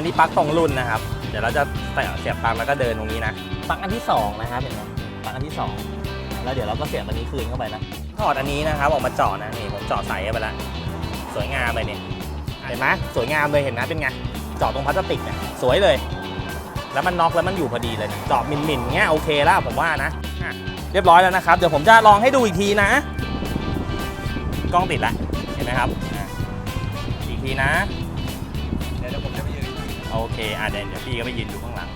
อันนี้ปลั๊กตรงรุ่นนะครับ เดี๋ยวเราจะใส่เสียบปลั๊กแล้วก็เดินตรงนี้นะ ปลั๊กอันที่สองนะครับเห็นไหมปลั๊กอันที่สองแล้วเดี๋ยวเราก็เสียบอันนี้คืนเข้าไปนะ ถอดอันนี้นะครับออกมาเจาะนะนี่ผมเจาะใส่เข้าไปแล้วสวยงามเลยเนี่ยเห็นไหมสวยงามเลยเห็นไหมเป็นไงเจาะตรงพลาสติกเนี่ยสวยเลย แล้วมันน็อกแล้วมันอยู่พอดีเลยเนี่ยเจาะมินมินๆเงี้ยโอเคแล้วผมว่านะอะเรียบร้อยแล้วนะครับ เดี๋ยวผมจะลองให้ดูอีกทีนะ กล้องติดแล้วเห็นไหมครับอะอีกทีนะ โอเคอะเดี๋ยวพี่ก็ไปยืนอยู่ข้างหลัง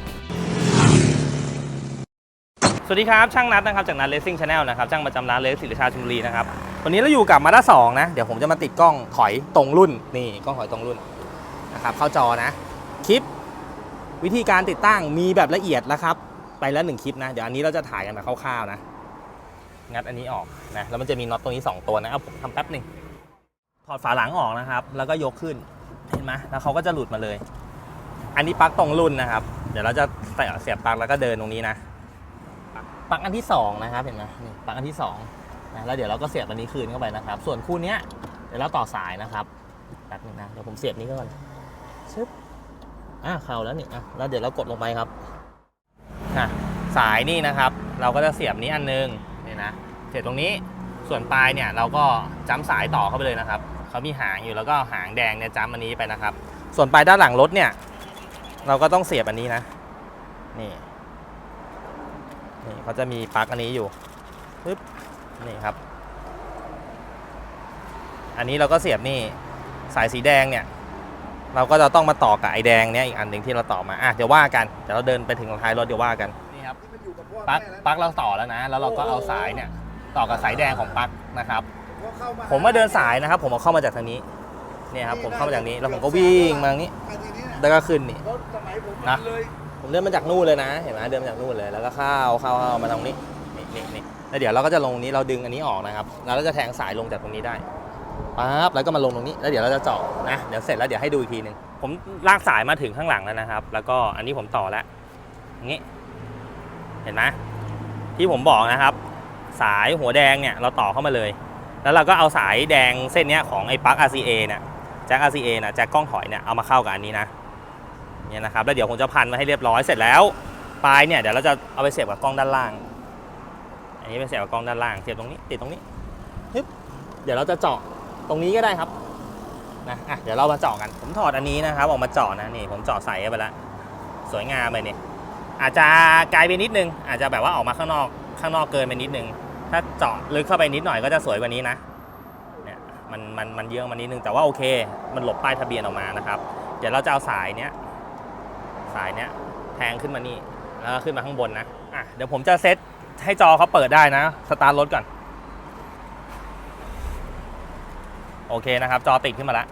สวัสดีครับ ช่างนัดนะครับจากนัดเลสซิ่งชาแนลนะครับช่างประจำร้านเลสศิริชาชลบุรีนะครับวันนี้เราอยู่กับมาด้าสองนะ เดี๋ยวผมจะมาติดกล้องถอยตรงรุ่นนี่กล้องถอยตรงรุ่นนะครับเข้าจอนะ คลิป วิธีการติดตั้งมีแบบละเอียดแล้วครับ ไปแล้วหนึ่งคลิปนะ เดี๋ยวอันนี้เราจะถ่ายกันแบบคร่าวๆนะ งัดอันนี้ออกนะแล้วมันจะมีน็อตตรงนี้ 2 ตัวนะเอาผมทำแป๊บหนึ่งถอดฝาหลังออกนะครับ แล้วก็ยกขึ้นเห็นไหมแล้วเขาก็จะหลุดมาเลย อันนี้ปลั๊กตรงรุ่นนะครับ เดี๋ยวเราจะใส่เสียบปลั๊กแล้วก็เดินตรงนี้นะปลั๊กอันที่สองนะครับเห็นไหมนี่ปลั๊กอันที่สองนะแล้วเดี๋ยวเราก็เสียบอันนี้คืนเข้าไปนะครับ ส่วนคู่นี้เดี๋ยวเราต่อสายนะครับแป๊บนึงนะเดี๋ยวผมเสียบนี้ก่อนชึบอะเข้าแล้วนี่อะแล้วเดี๋ยวเรากดลงไปครับอะสายนี่นะครับ เราก็จะเสียบนี้อันนึงนี่นะเสียบตรงนี้ส่วนปลายเนี่ยเราก็จ้ำสายต่อเข้าไปเลยนะครับเขามีหางอยู่แล้วก็หางแดงเนี่ยจ้ำอันนี้ไปนะครับ ส่วนปลายด้านหลังรถเนี่ย เราก็ต้องเสียบอันนี้นะ นี่ นี่เขาจะมีปลั๊กอันนี้อยู่ปึ๊บ นี่ครับ อันนี้เราก็เสียบนี่ สายสีแดงเนี่ย เราก็จะต้องมาต่อกับไอแดงเนี่ยอีกอันหนึ่งที่เราต่อมา อะเดี๋ยวว่ากัน เดี๋ยวเราเดินไปถึงท้ายรถเดี๋ยวว่ากัน นี่ครับที่มันอยู่กับพ่อปลั๊กแม่แล้วปลั๊กเราต่อแล้วนะ แล้วเราก็เอาสายเนี่ยต่อกับสายแดงของปลั๊กนะครับพ่อเข้ามาผมมาเดินสายนะครับ ผมเอาเข้ามาจากทางนี้ เนี่ยครับ ผมเข้ามาจากนี้ แล้วผมก็วิ่งมาทางนี้มาทีนี้เนี่ย แล้วก็ขึ้นนี่ รถสมัยผมนะเลยผมเดินมาจากนู่นเลยนะ เห็นไหมเดินมาจากนู่นเลย แล้วก็เข้าเข้าเข้ามาตรงนี้นี่นี่นี่แล้วเดี๋ยวเราก็จะลงนี้เราดึงอันนี้ออกนะครับแล้วเราจะแทงสายลงจากตรงนี้ได้ปั๊บแล้วก็มาลงตรงนี้แล้วเดี๋ยวเราจะเจาะนะเดี๋ยวเสร็จแล้วเดี๋ยวให้ดูอีกทีหนึ่งผมลากสายมาถึงข้างหลังแล้วนะครับ แล้วก็อันนี้ผมต่อแล้วอย่างนี้ เห็นไหมที่ผมบอกนะครับ สายหัวแดงเนี่ยเราต่อเข้ามาเลย แล้วเราก็เอาสายแดงเส้นเนี้ยของไอ้ปลั๊ก RCA เนี่ยแจ็ค RCA นะแจ็คกล้องถอยเนี่ยเอามาเข้ากับอันนี้นะ เนี่ยนะครับแล้วเดี๋ยวผมจะพันมาให้เรียบร้อยเสร็จแล้วปลายเนี่ยเดี๋ยวเราจะเอาไปเสียบกับกล้องด้านล่าง อันนี้ไปเสียบกับกล้องด้านล่างเสียบตรงนี้ติดตรงนี้ฮึบเดี๋ยวเราจะเจาะตรงนี้ก็ได้ครับนะอะเดี๋ยวเรามาเจาะกัน ผมถอดอันนี้นะครับออกมาเจาะนะนี่ผมเจาะใส่ไปแล้วสวยงามเลยเนี่ยอาจจะไกลไปนิดนึง อาจจะแบบว่าออกมาข้างนอกข้างนอกเกินไปนิดนึง ถ้าเจาะลึกเข้าไปนิดหน่อยก็จะสวยกว่านี้นะเนี่ยมันมันมันเยอะมานิดนึงแต่ว่าโอเค มันหลบป้ายทะเบียนออกมานะครับ เดี๋ยวเราจะเอาสายเนี้ย สายเนี้ยแทงขึ้นมานี่แล้วก็ขึ้นมาข้างบนนะอะเดี๋ยวผมจะเซตให้จอเขาเปิดได้นะ สตาร์ทรถก่อน โอเคนะครับ จอติดขึ้นมาแล้ว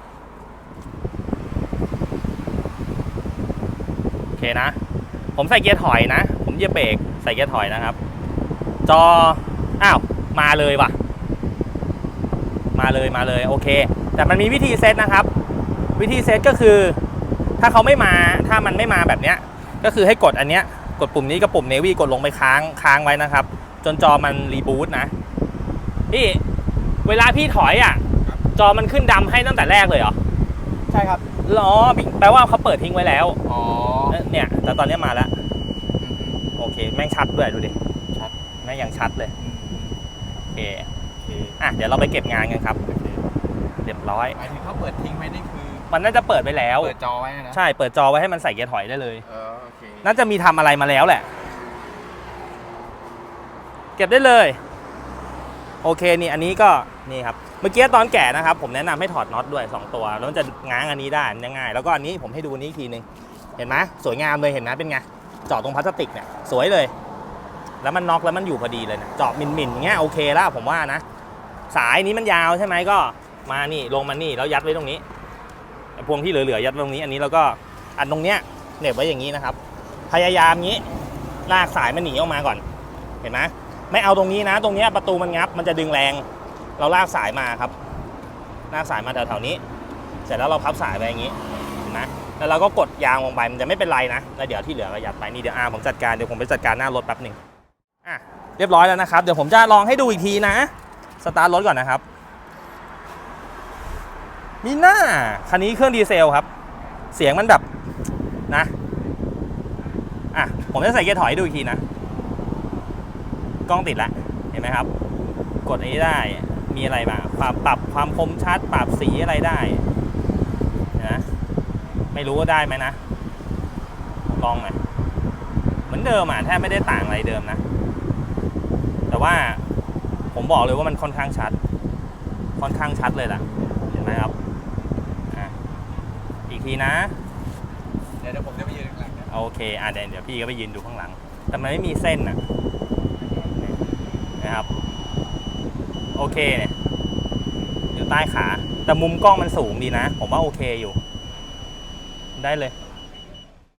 โอเคนะ ผมใส่เกียร์ถอยนะ ผมเหยียบเบรกใส่เกียร์ถอยนะครับ จอ อ้าว มาเลยว่ะ มาเลยมาเลย โอเค แต่มันมีวิธีเซตนะครับ วิธีเซตก็คือ ถ้าเขาไม่มาถ้ามันไม่มาแบบเนี้ยก็คือให้กดอันเนี้ยกดปุ่มนี้กับปุ่มเนวี่กดลงไปค้างค้างไว้นะครับ จนจอมันรีบูตนะพี่เวลาพี่ถอยอะ จอมันขึ้นดำให้ตั้งแต่แรกเลยเหรอใช่ครับอ๋อแปลว่าเขาเปิดทิ้งไว้แล้วอ๋อเนี่ย แต่ตอนเนี้ยมาแล้วโอเค แม่งชัดด้วยดูดิชัดแม่งยังชัดเลยโอเคอะเดี๋ยวเราไปเก็บงานกันครับเรียบร้อยหมายถึงเขาเปิดทิ้งไว้นี่คือ มันน่าจะเปิดไปแล้ว เปิดจอไว้นะ ใช่เปิดจอไว้ให้มันใส่เกียร์ถอยได้เลย เออโอเค น่าจะมีทำอะไรมาแล้วแหละ เก็บได้เลย โอเคนี่อันนี้ก็นี่ครับ เมื่อกี้ตอนแกะนะครับ ผมแนะนำให้ถอดน็อตด้วย 2 ตัว แล้วมันจะง้างอันนี้ได้ง่ายๆแล้วก็อันนี้ผมให้ดูอันนี้อีกทีนึง เห็นไหมสวยงามเลยเห็นไหมเป็นไงเจาะตรงพลาสติกเนี่ยสวยเลย แล้วมันน็อกแล้วมันอยู่พอดีเลยนะเจาะมินมินๆอย่างเงี้ยโอเคแล้วผมว่านะ สายนี้มันยาวใช่ไหมก็ มานี่ลงมานี่แล้วยัดไว้ตรงนี้ไอ้ พวงที่เหลือๆยัดตรงนี้ อันนี้แล้วก็อันตรงเนี้ยเหน็บไว้อย่างนี้นะครับ พยายามงี้ลากสายมันหนีออกมาก่อน เห็นไหมไม่เอาตรงนี้นะ ตรงเนี้ยประตูมันงับ มันจะดึงแรง เราลากสายมาครับ ลากสายมาแถวๆนี้ เสร็จแล้วเราพับสายไปอย่างนี้เห็นไหมแล้วเราก็กดยางลงไปมันจะไม่เป็นไรนะแล้วเดี๋ยวที่เหลือก็ยัดไปนี่เดี๋ยวอาผมจัดการเดี๋ยวผมไปจัดการหน้ารถแป๊บหนึ่งอะเรียบร้อยแล้วนะครับ เดี๋ยวผมจะลองให้ดูอีกทีนะสตาร์ทรถก่อนนะครับ มีหน้า คันนี้เครื่องดีเซลครับ เสียงมันแบบนะอะผมจะใส่เกียร์ถอยดูอีกทีนะ กล้องติดแล้วเห็นไหมครับ กดอันนี้ได้มีอะไรบ้างความปรับความคมชัดปรับสีอะไรได้นะไม่รู้ว่าได้ไหมนะลองหน่อยเหมือนเดิมอะแทบไม่ได้ต่างอะไรเดิมนะ แต่ว่าผมบอกเลยว่ามันค่อนข้างชัด ค่อนข้างชัดเลยล่ะ เห็นไหมครับ อะ อีก ทีนะ เดี๋ยวเดี๋ยวผมจะไปยืนข้างหลังนะโอเคอะเดี๋ยวเดี๋ยวพี่ก็ไปยืนดูข้างหลัง แต่มันไม่มีเส้นอะนะครับ โอเคเนี่ย อยู่ใต้ขา แต่มุมกล้องมันสูงดีนะ ผมว่าโอเคอยู่ ได้เลย